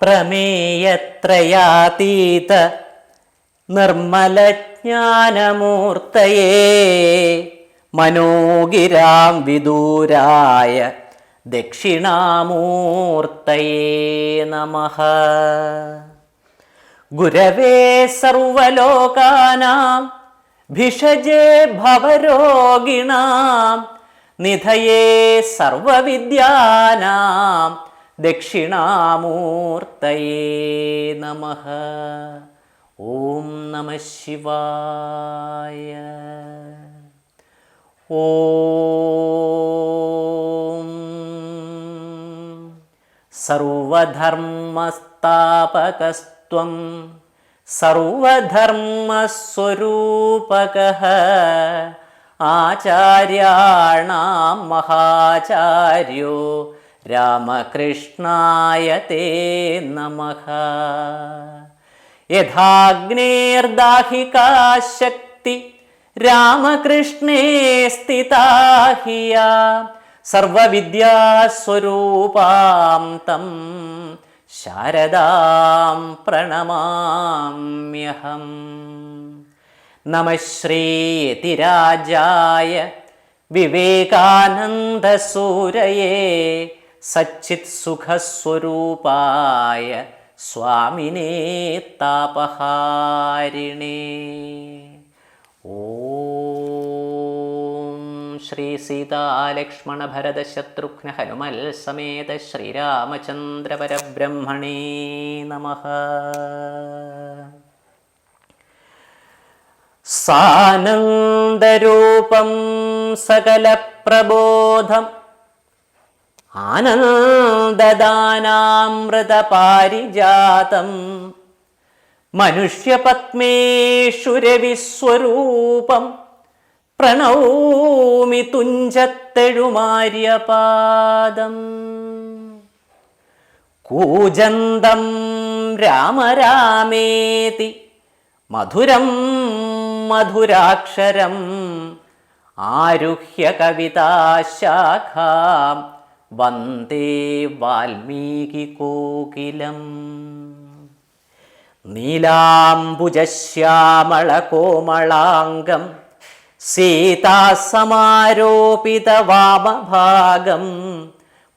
അപ്രമേയത്രയാതീത നിർമ്മലജ്ഞാനമൂർത്തയേ. മനോഗിരാം വിദൂരായ ദക്ഷിണാമൂർത്തയേ നമ. ഗുരവേ സർവലോകാനാം ഭിഷജേ ഭവരോഗിണാം നിധയേ സർവവിദ്യാനാം ദക്ഷിണാമൂർത്തയേ നമ. ഓം നമ ശിവായ. ഓം സർവധർമ്മസ്ഥാപകസ്ത്വം സർവധർമ്മസ്വരൂപകഃ. ആചാര്യാണാം മഹാചാര്യോ രാമകൃഷ്ണായ തേ നമ. യഥാഗ്നേർദാഹികാശക്തി രാമകൃഷ്ണേ സ്ഥിതാഹിയ. സർവവിദ്യാസ്വരൂപാം തം ശാരദാം പ്രണമാമ്യഹം. നമ ശ്രീതിരാജായ വിവേകാനന്ദസൂരയേ സച്ചിത് സുഖസ്വരൂപായ സ്വാമിനേ താപഹാരിണേ. ശ്രീ സീതാലക്ഷ്മണ ഭരത ശത്രുഘ്ന ഹനുമൽ സമേത ശ്രീരാമചന്ദ്ര പരബ്രഹ്മണേ നമ. സാനന്ദരൂപം സകലപ്രബോധം ആനന്ദദാനാമൃതപാരിജാതം. മനുഷ്യപത്മേഷുരവിസ്വരൂപം പ്രണൗമി തുഞ്ചത്തെഴുമാര്യപാദം. കൂജന്തം രാമരാമേതി. മധുരം മധുരാക്ഷരം. ആരുഹ്യ കവിതാശാഖാം. വന്ദേ വാൽമീകി കോകിലം. നീലാംബുജശ്യാമളകോമളാംഗം സീതാസമാരോപിതവാമഭാഗം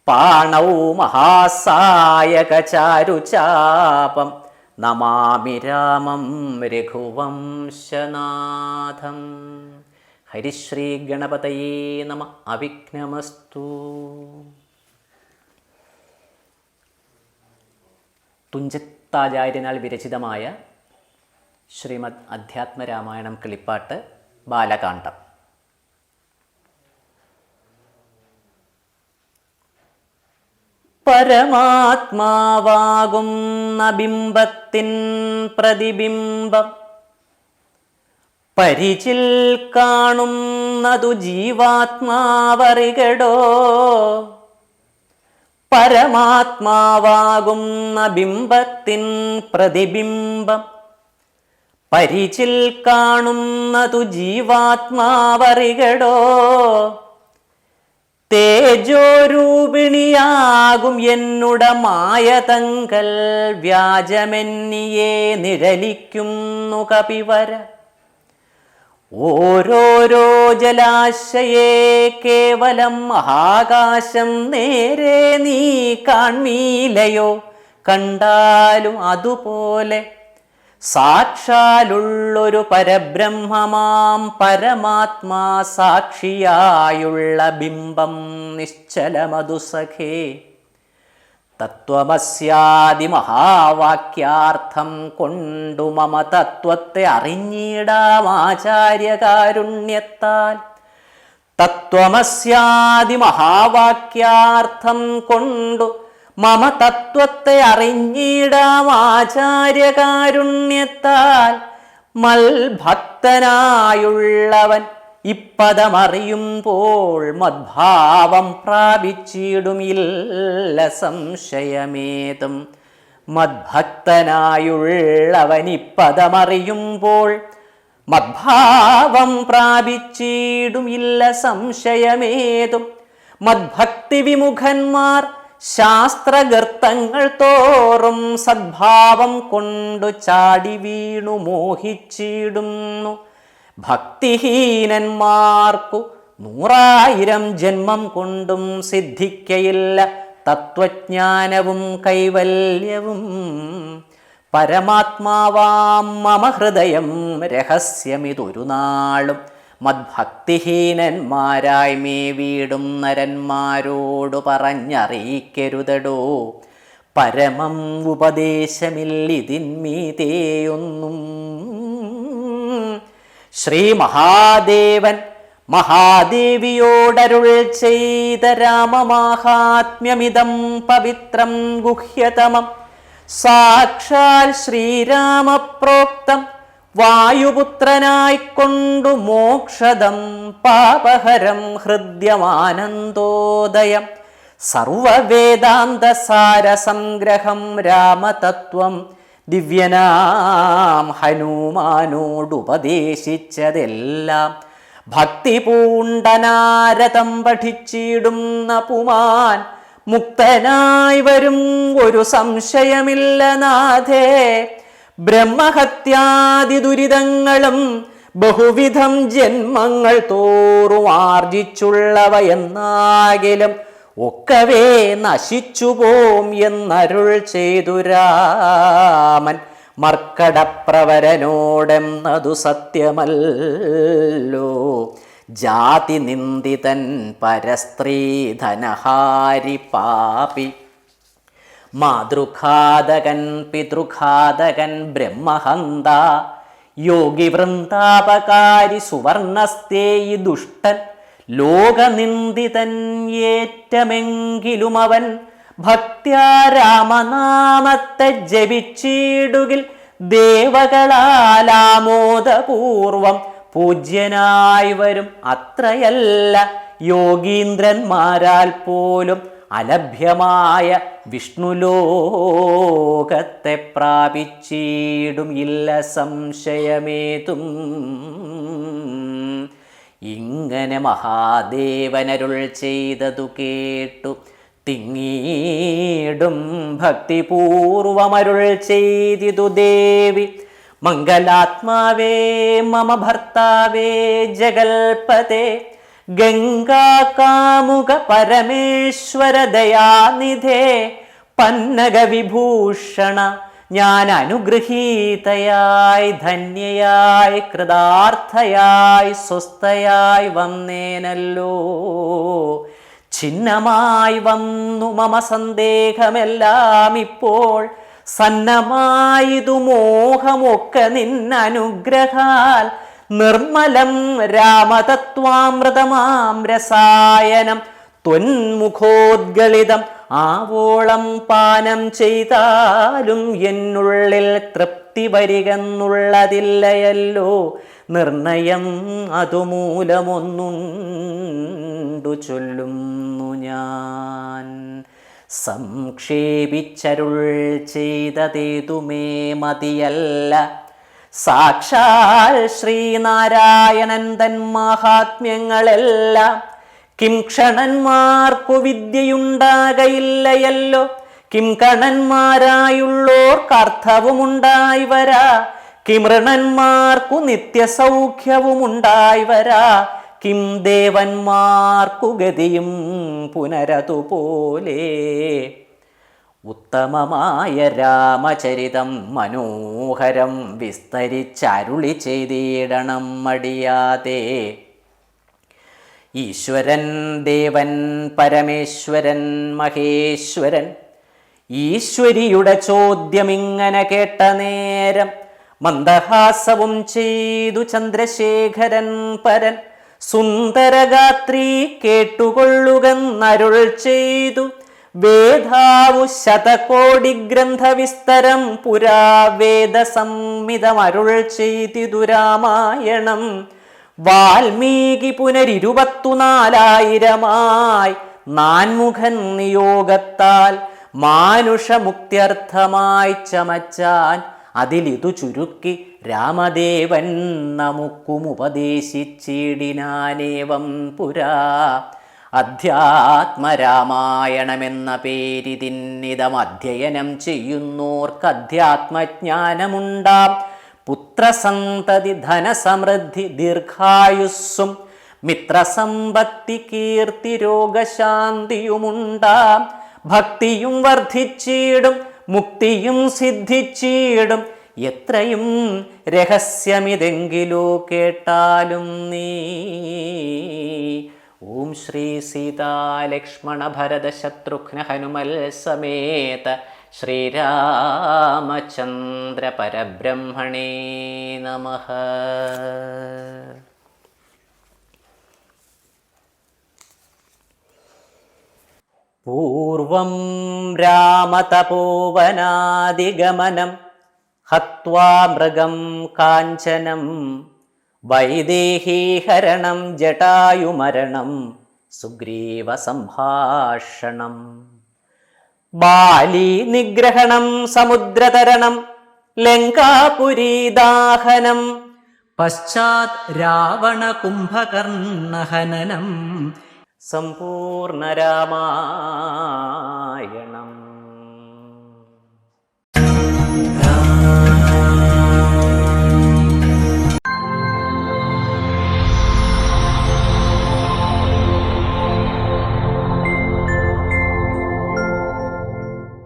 പാണൗ മഹാസായകചാരുചാപം നമാമി രാമം രഘുവംശനാഥം. ഹരിശ്രീ ഗണപതയേ നമ അവിഘ്നമസ്തു. തുഞ്ചത്താചാര്യനാൽ വിരചിതമായ ശ്രീമദ് അധ്യാത്മരാമായണം കിളിപ്പാട്ട് ബാലകാന്ഡം. പരമാത്മാവാകുന്ന ബിംബത്തിൻ പ്രതിബിംബം പരിചിൽ കാണുന്നതു ജീവാത്മാവറികടോ പരമാത്മാവാകുന്ന ബിംബത്തിൻ പ്രതിബിംബം. പരിചിൽ കാണുന്നതു ജീവാത്മാവറികടോ. തേജോരൂപിണിയാകും എന്നുട മായതങ്കൽ വ്യാജമെന്നിയെ നിഴലിക്കുന്നു കപിവര. ഓരോരോ ജലാശയേ കേവലം ആകാശം നേരെ നീ കാൺമീലയോ? കണ്ടാലും അതുപോലെ സാക്ഷാലുള്ളൊരു പരബ്രഹ്മമാം പരമാത്മാ സാക്ഷിയായുള്ള ബിംബം നിശ്ചലമതു സഖേ തത്വമസ്യാദി മഹാവാക്യാർത്ഥം കൊണ്ടു മമ തത്വത്തെ അറിഞ്ഞിടാം ആചാര്യകാരുണ്യത്താൽ. തത്വമസ്യാദി മഹാവാക്യാർത്ഥം കൊണ്ടു മമ തത്വത്തെ അറിഞ്ഞിടാം ആചാര്യകാരുണ്യത്താൽ. മൽഭക്തനായുള്ളവൻ ഇപ്പദമറിയുമ്പോൾ മദ്ഭാവം പ്രാപിച്ചിടുമില്ല സംശയമേതും. മദ്ഭക്തനായുള്ളവൻ ഇപ്പദമറിയുമ്പോൾ മദ്ഭാവം പ്രാപിച്ചിടുമില്ല സംശയമേതും. മദ്ഭക്തി വിമുഖന്മാർ ശാസ്ത്രഗർത്തങ്ങൾ തോറും സദ്ഭാവം കൊണ്ടു ചാടി വീണു മോഹിച്ചിടുന്നു. ഭക്തിഹീനന്മാർക്കു നൂറായിരം ജന്മം കൊണ്ടും സിദ്ധിക്കയില്ല. തത്വജ്ഞാനവും കൈവല്യവും പരമാത്മാവാം മമ ഹൃദയം രഹസ്യമിതൊരു നാളും. മദ്ഭക്തിഹീനന്മാരായി മേ വീടും നരന്മാരോടു പറഞ്ഞറിയിക്കരുതടോ. പരമം ഉപദേശമില്ലിതിന്മീതേയൊന്നും ശ്രീ മഹാദേവൻ മഹാദേവിയോടരുൾ ചെയ്ത രാമമാഹാത്മ്യമിതം പവിത്രം ഗുഹ്യതമം. സാക്ഷാൽ ശ്രീരാമപ്രോക്തം വായുപുത്രനായിക്കൊണ്ടു മോക്ഷദം പാപഹരം ഹൃദ്യമാനന്ദോദയം സർവവേദാന്തസാരസംഗ്രഹം രാമതത്വം ദിവ്യനാം ഹനുമാനോടുപദേശിച്ചതെല്ലാം ഭക്തി പൂണ്ടനാരതം പഠിച്ചിടുന്ന പുമാൻ മുക്തനായി വരും ഒരു സംശയമില്ല നാഥേ. ബ്രഹ്മഹത്യാദി ദുരിതങ്ങളും ബഹുവിധം ജന്മങ്ങൾ തോറും ആർജിച്ചുള്ളവയെന്നാകിലും ഒക്കവേ നശിച്ചു പോം എന്നരുൾ ചെയ്തു രാമൻ. മർക്കടപ്രവരനോടെന്നതു സത്യമല്ലോ. ജാതി നിന്ദിതൻ പരസ്ത്രീ ധനഹാരി പാപി. മാതൃഘാതകൻ പിതൃഘാതകൻ ബ്രഹ്മഹന്ത. യോഗി വൃന്ദാപകാരി സുവർണസ്തേയി ദുഷ്ടൻ. ലോകനിന്ദിതൻ ഏറ്റമെങ്കിലും അവൻ ഭക്ത്യാ രാമനാമത്തെ ജപിച്ചിടുകിൽ ദേവകളാലാമോദപൂർവം പൂജ്യനായി വരും അത്രയല്ല യോഗീന്ദ്രന്മാരാൽ പോലും അലഭ്യമായ വിഷ്ണുലോകത്തെ പ്രാപിച്ചിടും ഇല്ല സംശയമേതും. ഇങ്ങനെ മഹാദേവനരുൾ ചെയ്തതു കേട്ടു. തിങ്ങീടും ഭക്തിപൂർവമരുൾ ചെയ്തിതു ദേവി. മംഗലാത്മാവേ മമ ഭർത്താവേ ജഗൽപതേ ഗംഗാകാമുക പരമേശ്വര ദയാനിധേ പന്നക അനുഗ്രഹീതയായി ധന്യയായി കൃതാർത്ഥയായി സ്വസ്ഥയായി വന്നേനല്ലോ. ഛിന്നമായി വന്നു മമ സന്ദേഹമെല്ലാം ഇപ്പോൾ. സന്നമായതു മോഹമൊക്കെ നിന്നനുഗ്രഹാൽ. നിർമ്മലം രാമതത്വാമൃതമാം രസായനം. ത്വന്മുഖോദ്ഗളിതം ആവോളം പാനം ചെയ്താലും എന്നുള്ളിൽ തൃപ്തി വരികെന്നുള്ളതില്ലയല്ലോ. നിർണയം അതുമൂലമൊന്നുണ്ടു ചൊല്ലുന്നു ഞാൻ. സംക്ഷേപിച്ചരുൾ ചെയ്തതേതുമേ മതിയല്ല. സാക്ഷാൽ ശ്രീനാരായണൻ തൻ മഹാത്മ്യങ്ങളെല്ലാം കിം ക്ഷണന്മാർക്കു വിദ്യയുണ്ടാകയില്ലയല്ലോ. കിം കണന്മാരായുള്ളോർക്കർത്ഥവുമുണ്ടായി വരാ. കിമൃണന്മാർക്കു നിത്യസൗഖ്യവുമുണ്ടായി വരാ കിം ദേവന്മാർക്കു ഗതിയും പുനരതുപോലെ. ഉത്തമമായ രാമചരിതം മനോഹരം വിസ്തരിച്ചരുളി ചെയ്തിടണം മടിയാതെ. ഈശ്വരൻ ദേവൻ പരമേശ്വരൻ മഹേശ്വരൻ. ഈശ്വരിയുടെ ചോദ്യം ഇങ്ങനെ കേട്ട നേരം മന്ദഹാസവും ചെയ്തു ചന്ദ്രശേഖരൻ പരൻ. സുന്ദരഗാത്രി കേട്ടുകൊള്ളുകന്നരുൾ ചെയ്തു. വേദാവു ശതകോടി ഗ്രന്ഥവിസ്തരം പുരാവേദ സംമിതമരുൾ ചെയ്തിതു രാമായണം. വാൽമീകി പുനരിരുപത്തുനാലായിരമായി നാൻമുഖൻ നിയോഗത്താൽ മാനുഷമുക്ത്യർത്ഥമായി ചമച്ചാൻ അതിലിതു ചുരുക്കി രാമദേവൻ നമുക്കുമുപദേശിച്ചിടിനാനേവം പുരാ. അധ്യാത്മരാമായണമെന്ന പേരിതിന്നിതം അധ്യയനം ചെയ്യുന്നോർക്ക് അധ്യാത്മജ്ഞാനമുണ്ടാം പുത്രസന്തതി ധനസമൃദ്ധി ദീർഘായുസ്സും മിത്രസമ്പത്തി കീർത്തി രോഗശാന്തിയുമുണ്ടാം. ഭക്തിയും വർദ്ധിച്ചിടും മുക്തിയും സിദ്ധിച്ചിടും. എത്രയും രഹസ്യമിതെങ്കിലോ കേട്ടാലും നീ. ഓം ശ്രീ സീതാലക്ഷ്മണ ഭരത ശത്രുഘ്ന ഹനുമൽ സമേത ശ്രീരാമചന്ദ്ര പരബ്രഹ്മണേ നമഃ. പൂർവം രാമതപോവനാദിഗമനം ഹത്വാ മൃഗം കാഞ്ചനം വൈദേഹീഹരണം ജടായുമരണം സുഗ്രീവസംഭാഷണം ബാലി നിഗ്രഹണം സമുദ്രതരണം ലങ്കാപുരീദാഹനം പശ്ചാത് രാവണ കുംഭകർണഹനനം സമ്പൂർണ രാമായണം